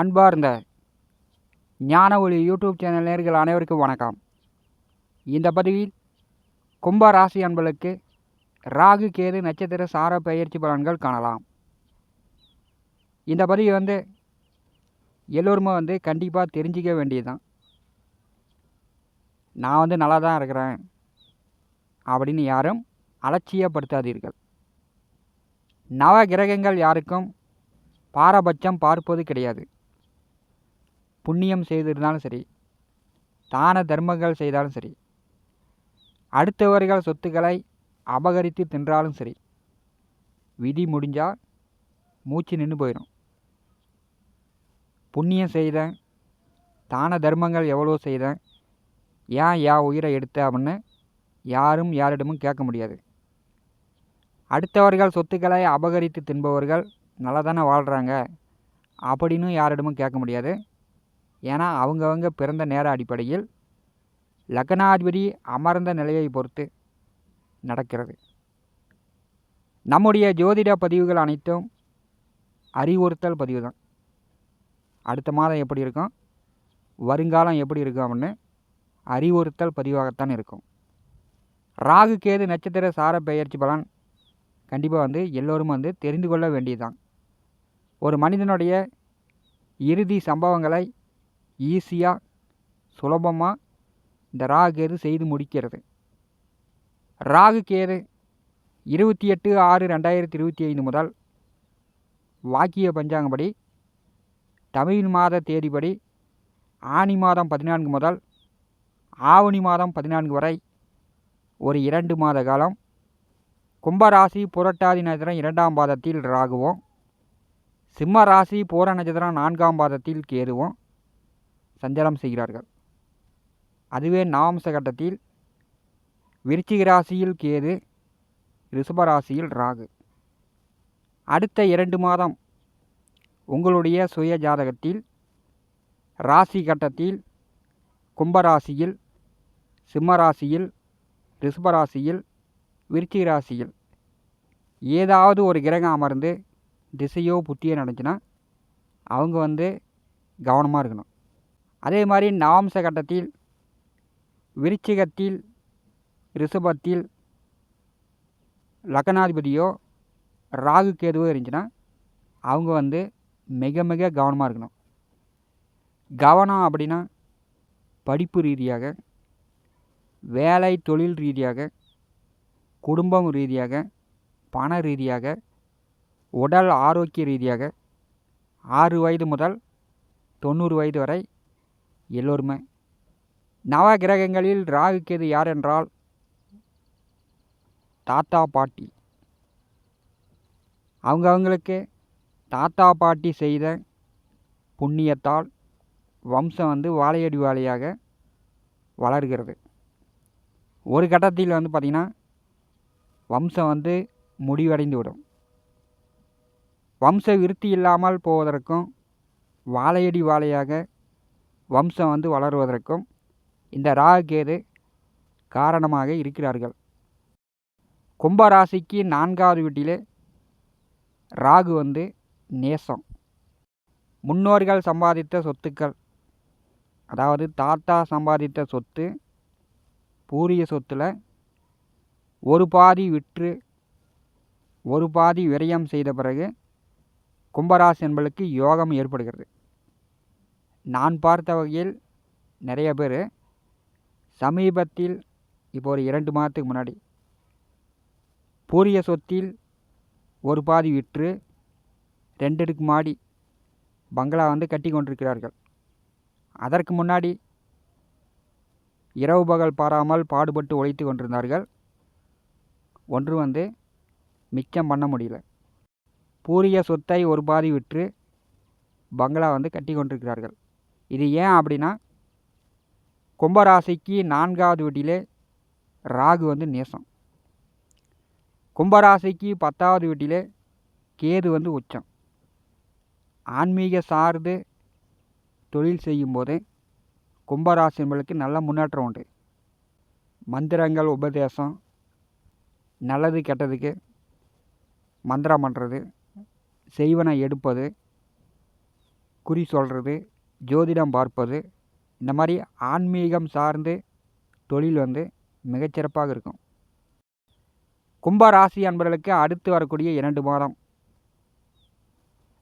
அன்பார்ந்த ஞான ஒளி யூடியூப் சேனல் நேர்கள் அனைவருக்கும் வணக்கம். இந்த பதிவில் கும்ப ராசி அன்பர்களுக்கு ராகு கேது நட்சத்திர சார பயிற்சி பலன்கள் காணலாம். இந்த பதிவு வந்து எல்லோருமே வந்து கண்டிப்பாக தெரிஞ்சிக்க வேண்டியதுதான். நான் வந்து நல்லா தான் இருக்கிறேன் அப்படின்னு யாரும் அலட்சியப்படுத்தாதீர்கள். நவ கிரகங்கள் யாருக்கும் பாரபட்சம் பார்ப்பது கிடையாது. புண்ணியம் செய்திருந்தாலும் சரி தான தர்மங்கள் செய்தாலும் சரி அடுத்தவர்கள் சொத்துக்களை அபகரித்து தின்றாலும் சரி விதி முடிஞ்சால் மூச்சு நின்று போயிடும் புண்ணியம் செய்தேன் தான தர்மங்கள் எவ்வளோ செய்தேன் ஏன் யா உயிரை எடுத்த அப்படின்னு யாரும் யாரிடமும் கேட்க முடியாது. அடுத்தவர்கள் சொத்துக்களை அபகரித்து தின்பவர்கள் நல்லா தானே வாழ்கிறாங்க அப்படின்னு யாரிடமும் கேட்க முடியாது. ஏன்னா அவங்கவங்க பிறந்த நேர அடிப்படையில் லக்னாதிபதி அமர்ந்த நிலையை பொறுத்து நடக்கிறது. நம்முடைய ஜோதிட பதிவுகள் அனைத்தும் அறிவுறுத்தல் பதிவு தான் அடுத்த மாதம் எப்படி இருக்கும்? வருங்காலம் எப்படி இருக்கும் அப்படின்னு அறிவுறுத்தல் பதிவாகத்தான் இருக்கும். ராகு கேது நட்சத்திர சார பெயர்ச்சி பலன் கண்டிப்பாக வந்து எல்லோரும் வந்து தெரிந்து கொள்ள வேண்டியதுதான். ஒரு மனிதனுடைய இறுதி சம்பவங்களை ஈஸியாக சுலபமாக இந்த ராகு கேது செய்து முடிக்கிறது? ராகு கேது இருபத்தி எட்டு ஆறு ரெண்டாயிரத்தி இருபத்தி ஐந்து முதல் வாக்கிய பஞ்சாங்கப்படி தமிழ் மாத தேதிப்படி ஆனி மாதம் பதினான்கு முதல் ஆவணி மாதம் பதினான்கு வரை ஒரு இரண்டு மாத காலம். கும்பராசி புரட்டாதி நட்சத்திரம் இரண்டாம் பாதத்தில் ராகுவோம் சிம்ம ராசி பூர நட்சத்திரம் நான்காம் பாதத்தில் கேறுவோம் சஞ்சாரம் செய்கிறார்கள். அதுவே நவம்ச கட்டத்தில் விருச்சிக ராசியில் கேது ரிஷப ராசியில் ராகு. அடுத்த இரண்டு மாதம் உங்களுடைய சுய ஜாதகத்தில் ராசி கட்டத்தில் கும்பராசியில் சிம்ம ராசியில் ரிஷபராசியில் விருச்சிக ராசியில் ஏதாவது ஒரு கிரகம் அமர்ந்து திசையோ புத்தியோ நடந்துச்சுன்னா அவங்க வந்து கவனமாக இருக்கணும். அதே மாதிரி நவாம்ச கட்டத்தில் விருச்சிகத்தில் ரிஷபத்தில் லக்னாதிபதியோ ராகு கேதுவோ இருந்துச்சுன்னா அவங்க வந்து மிக மிக கவனமாக இருக்கணும். கவனம் அப்படின்னா படிப்பு ரீதியாக வேலை தொழில் ரீதியாக குடும்பம் ரீதியாக பண ரீதியாக உடல் ஆரோக்கிய ரீதியாக ஆறு வயது முதல் தொண்ணூறு வயது வரை எல்லோருமே. நவ கிரகங்களில் ராகு கேது யார் என்றால் தாத்தா பாட்டி. அவங்க அவங்களுக்கு தாத்தா பாட்டி செய்த புண்ணியத்தால் வம்சம் வந்து வாழையடி வாழையாக வளர்கிறது. ஒரு கட்டத்தில் வந்து பார்த்திங்கன்னா வம்சம் வந்து முடிவடைந்து விடும் வம்ச விருத்தி இல்லாமல் போவதற்கும் வாழையடி வாழையாக வம்சம் வந்து வளருவதற்கும் இந்த ராகுகேது காரணமாக இருக்கிறார்கள். கும்பராசிக்கு நான்காவது வீட்டிலே ராகு வந்து நேசம். முன்னோர்கள் சம்பாதித்த சொத்துக்கள் அதாவது தாத்தா சம்பாதித்த சொத்து பூரிய சொத்தில் ஒரு பாதி விற்று ஒரு பாதி விரயம் செய்த பிறகு கும்பராசி என்பளுக்கு யோகம் ஏற்படுகிறது. நான் பார்த்த வகையில் நிறைய பேர் சமீபத்தில் இப்போ ஒரு இரண்டு மாதத்துக்கு முன்னாடி பூரிய சொத்தில் ஒரு பாதி விற்று ரெண்டடுக்கு மாடி பங்களா வந்து கட்டி கொண்டிருக்கிறார்கள். அதற்கு முன்னாடி இரவு பகல் பாராமல் பாடுபட்டு உழைத்து கொண்டிருந்தார்கள். ஒன்று வந்து மிச்சம் பண்ண முடியல. பூரிய சொத்தை ஒரு பாதி விற்று பங்களா வந்து கட்டி கொண்டிருக்கிறார்கள். இது ஏன் அப்படின்னா கும்பராசிக்கு நான்காவது வீட்டிலே ராகு வந்து நேசம். கும்பராசிக்கு பத்தாவது வீட்டிலே கேது வந்து உச்சம். ஆன்மீக சார்ந்து தொழில் செய்யும்போது கும்பராசி நல்ல முன்னேற்றம் உண்டு. மந்திரங்கள் உபதேசம் நல்லது கெட்டதுக்கு மந்திரம் பண்ணுறது செய்வனை எடுப்பது குறி சொல்கிறது ஜோதிடம் பார்ப்பது இந்த மாதிரி ஆன்மீகம் சார்ந்து தொழில் வந்து மிகச்சிறப்பாக இருக்கும். கும்ப ராசி அன்பர்களுக்கு அடுத்து வரக்கூடிய இரண்டு மாதம்.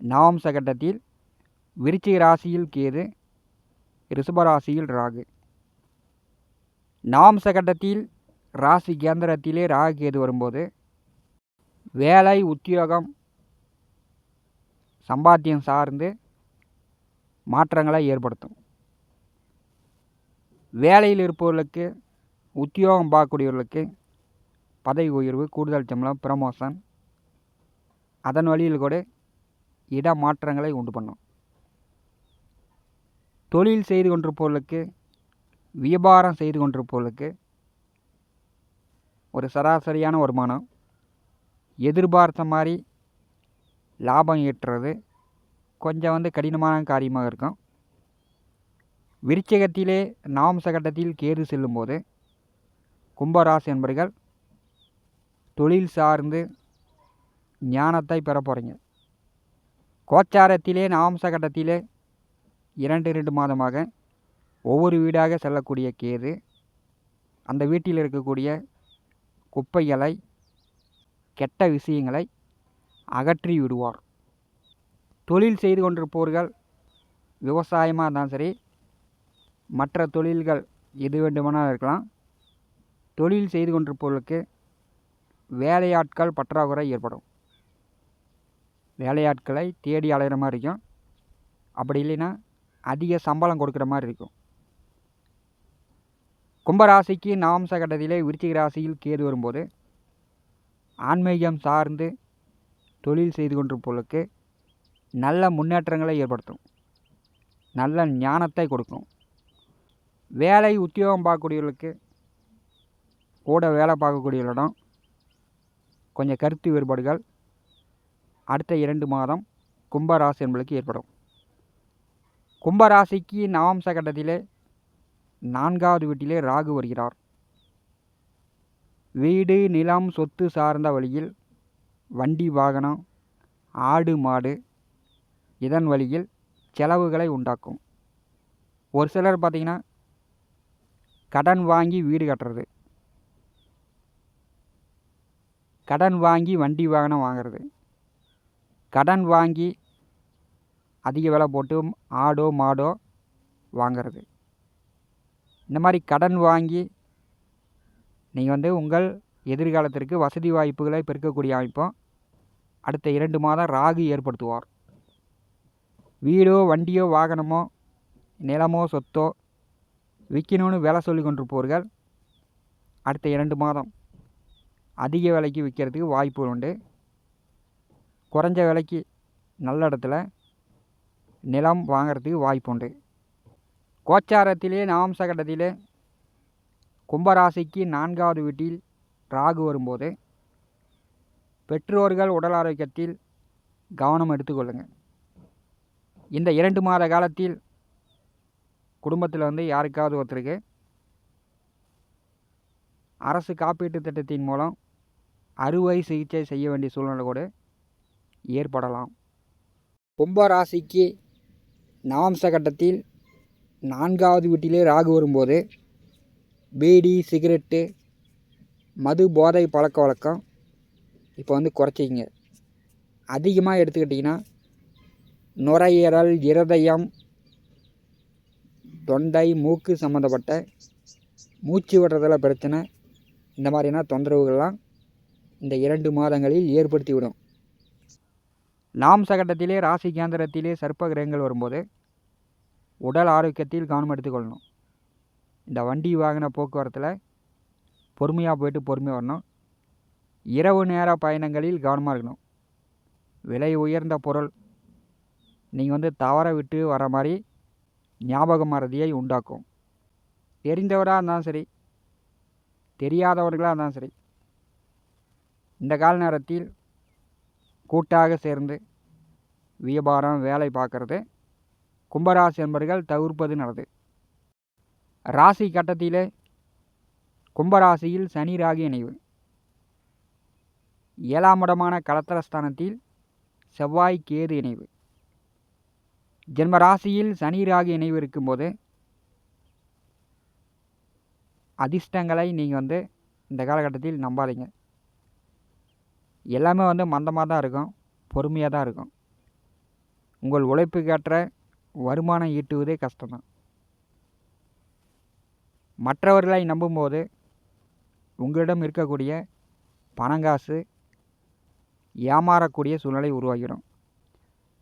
நவம்ச கட்டத்தில் விருச்சிக ராசியில் கேது ரிஷபராசியில் ராகு. நவம்ச கட்டத்தில் ராசி கேந்திரத்திலே ராகு கேது வரும்போது வேலை உத்தியோகம் சம்பாத்தியம் சார்ந்து மாற்றங்களை ஏற்படுத்தும். வேலையில் இருப்பவர்களுக்கு உத்தியோகம் பார்க்கக்கூடியவர்களுக்கு பதவி உயர்வு கூடுதல் சம்பளம் ப்ரமோஷன் அதன் வழியில் கூட இட மாற்றங்களை உண்டு பண்ணும். தொழில் செய்து கொண்டிருப்பவர்களுக்கு வியாபாரம் செய்து கொண்டிருப்பவர்களுக்கு ஒரு சராசரியான வருமானம் எதிர்பார்த்த மாதிரி லாபம் ஈட்டுறது கொஞ்சம் வந்து கடினமான காரியமாக இருக்கும். விருச்சகத்திலே நவம்ச கட்டத்தில் கேது செல்லும்போது கும்பராசி என்பர்கள் தொழில் சார்ந்து ஞானத்தை பெற போகிறீங்க கோச்சாரத்திலே நவம்ச கட்டத்திலே இரண்டு இரண்டு மாதமாக ஒவ்வொரு வீடாக செல்லக்கூடிய கேது அந்த வீட்டில் இருக்கக்கூடிய குப்பைகளை கெட்ட விஷயங்களை அகற்றி விடுவார். தொழில் செய்து கொண்டிருப்பவர்கள் விவசாயமாக இருந்தாலும் சரி மற்ற தொழில்கள் எது வேண்டுமானால் இருக்கலாம். தொழில் செய்து கொண்டிருப்பவர்களுக்கு வேலையாட்கள் பற்றாக்குறை ஏற்படும். வேலையாட்களை தேடி அலைகிற மாதிரி இருக்கும். அப்படி இல்லைன்னா அதிக சம்பளம் கொடுக்குற மாதிரி இருக்கும். கும்பராசிக்கு நவம்ச கட்டத்திலே விருச்சிக ராசியில் கேது வரும்போது ஆன்மீகம் சார்ந்து தொழில் செய்து கொண்டிருப்பவர்களுக்கு நல்ல முன்னேற்றங்களை ஏற்படுத்தும். நல்ல ஞானத்தை கொடுக்கும். வேலை உத்தியோகம் பார்க்கக்கூடியவர்களுக்கு கூட வேலை பார்க்கக்கூடியவர்களிடம் கொஞ்சம் கருத்து வேறுபாடுகள் அடுத்த இரண்டு மாதம் கும்பராசி என்பதுக்கு ஏற்படும். கும்பராசிக்கு நவம்ச கட்டத்திலே நான்காவது வீட்டிலே ராகு வருகிறார். வீடு நிலம் சொத்து சார்ந்த வழியில் வண்டி வாகனம் ஆடு மாடு இதன் வழியில் செலவுகளை உண்டாக்கும். ஒரு சிலர் பார்த்திங்கன்னா கடன் வாங்கி வீடு கட்டுறது. கடன் வாங்கி வண்டி வாகனம் வாங்கிறது. கடன் வாங்கி அதிக விலை போட்டு ஆடோ மாடோ வாங்கிறது. இந்த மாதிரி கடன் வாங்கி நீங்கள் வந்து உங்கள் எதிர்காலத்திற்கு வசதி வாய்ப்புகளை பெருக்கக்கூடிய அமைப்பும் அடுத்த இரண்டு மாதம் ராகு ஏற்படுத்துவார். வீடோ வண்டியோ வாகனமோ நிலமோ சொத்தோ விற்கணும்னு விலை சொல்லி கொண்டிருப்பவர்கள் அடுத்த இரண்டு மாதம் அதிக விலைக்கு விற்கிறதுக்கு வாய்ப்பு உண்டு. குறைஞ்ச விலைக்கு நல்ல இடத்துல நிலம் வாங்கிறதுக்கு வாய்ப்பு உண்டு. கோச்சாரத்திலே நவம்ச கட்டத்திலே கும்பராசிக்கு நான்காவது வீட்டில் ராகு வரும்போது பெற்றோர்கள் உடல் ஆரோக்கியத்தில் கவனம் எடுத்துக்கொள்ளுங்கள் இந்த இரண்டு மாத காலத்தில் குடும்பத்தில் வந்து யாருக்காவது ஒருத்தருக்கு அரசு காப்பீட்டு திட்டத்தின் மூலம் அறுவை சிகிச்சை செய்ய வேண்டிய சூழ்நிலை கூட ஏற்படலாம். கும்ப ராசிக்கு நவம்ச கட்டத்தில் நான்காவது வீட்டிலே ராகு வரும்போது பீடி சிகரெட்டு மது போதை பழக்க வழக்கம் இப்போ வந்து குறைச்சிக்கிங்க. அதிகமாக எடுத்துக்கிட்டிங்கன்னா நுரையீரல் இருதயம் தொண்டை மூக்கு சம்மந்தப்பட்ட மூச்சு விடுறதில் பிரச்சனை. இந்த மாதிரியான தொந்தரவுகள்லாம் இந்த இரண்டு மாதங்களில் ஏற்படுத்திவிடும். நாம் சகட்டத்திலே ராசி கேந்திரத்திலே சர்ப்ப கிரகங்கள் வரும்போது உடல் ஆரோக்கியத்தில் கவனம் எடுத்துக்கொள்ளணும் இந்த வண்டி வாகன போக்குவரத்தில் பொறுமையாக போயிட்டு பொறுமையாக வரணும். இரவு நேர பயணங்களில் கவனமாக இருக்கணும். விலை உயர்ந்த பொருள் நீங்கள் வந்து தவற விட்டு வர மாதிரி ஞாபக மறதியை உண்டாக்கும். தெரிந்தவராக இருந்தாலும் சரி தெரியாதவர்களாக இருந்தாலும் சரி இந்த கால நேரத்தில் கூட்டாக சேர்ந்து வியாபாரம் வேலை பார்க்குறது கும்பராசி என்பர்கள் தவிர்ப்பது நல்லது. ராசி கட்டத்திலே கும்பராசியில் சனி ராகி இணைவு. ஏழாம் இடமான கலத்திரஸ்தானத்தில் செவ்வாய் கேது இணைவு. ஜென்ம ராசியில் சனி ராகு இணைவு இருக்கும்போது அதிர்ஷ்டங்களை நீங்கள் வந்து இந்த காலகட்டத்தில் நம்பாதீங்க. எல்லாமே வந்து மந்தமாக தான் இருக்கும். பொறுமையாக தான் இருக்கும். உங்கள் உழைப்புக்கேற்ற வருமானம் ஈட்டுவதே கஷ்டம்தான். மற்றவர்களை நம்பும்போது உங்களிடம் இருக்கக்கூடிய பணங்காசு ஏமாறக்கூடிய சூழ்நிலை உருவாகிடும்.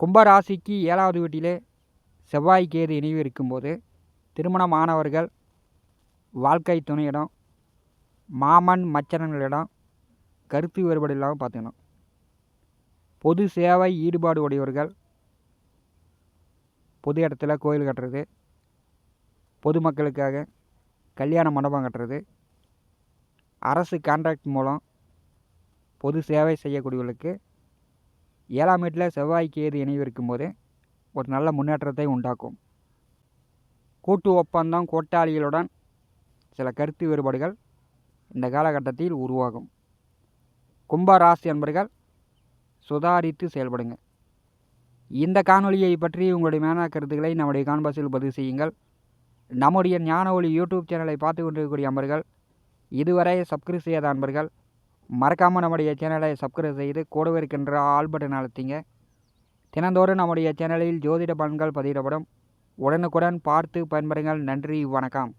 கும்பராசிக்கு ஏழாவது வீட்டிலே செவ்வாய் கேது இணைவு இருக்கும்போது திருமணமானவர்கள் வாழ்க்கை துணையிடம் மாமன் மச்சனங்களிடம் கருத்து வேறுபாடு இல்லாமல் பார்த்துக்கணும். பொது சேவை ஈடுபாடு உடையவர்கள் பொது இடத்துல கோயில் கட்டுறது பொதுமக்களுக்காக கல்யாண மண்டபம் கட்டுறது அரசு கான்ட்ராக்ட் மூலம் பொது சேவை செய்யக்கூடியவர்களுக்கு ஏழாம் வீட்டில் செவ்வாய் கேது இணைவு இருக்கும்போது ஒரு நல்ல முன்னேற்றத்தை உண்டாக்கும். கூட்டு ஒப்பந்தம் கூட்டாளிகளுடன் சில கருத்து வேறுபாடுகள் இந்த காலகட்டத்தில் உருவாகும். கும்ப ராசி அன்பர்கள் சுதாரித்து செயல்படுங்க. இந்த காணொலியை பற்றி உங்களுடைய மேனா கருத்துக்களை நம்முடைய கான்பாஸில் பதிவு செய்யுங்கள். நம்முடைய ஞான ஒளி யூடியூப் சேனலை பார்த்து கொண்டிருக்கக்கூடிய அன்பர்கள் இதுவரை சப்ஸ்கிரைப் செய்யாத அன்பர்கள் மறக்காமல் நம்முடைய சேனலை சப்ஸ்கிரைப் செய்து கூடவே இருக்கின்ற ஆல் பட்டன் அழுத்திங்க. தினந்தோறும் நம்முடைய சேனலில் ஜோதிட பலன்கள் பதிவிடப்படும். உடனுக்குடன் பார்த்து பயன்பெறுங்கள். நன்றி. வணக்கம்.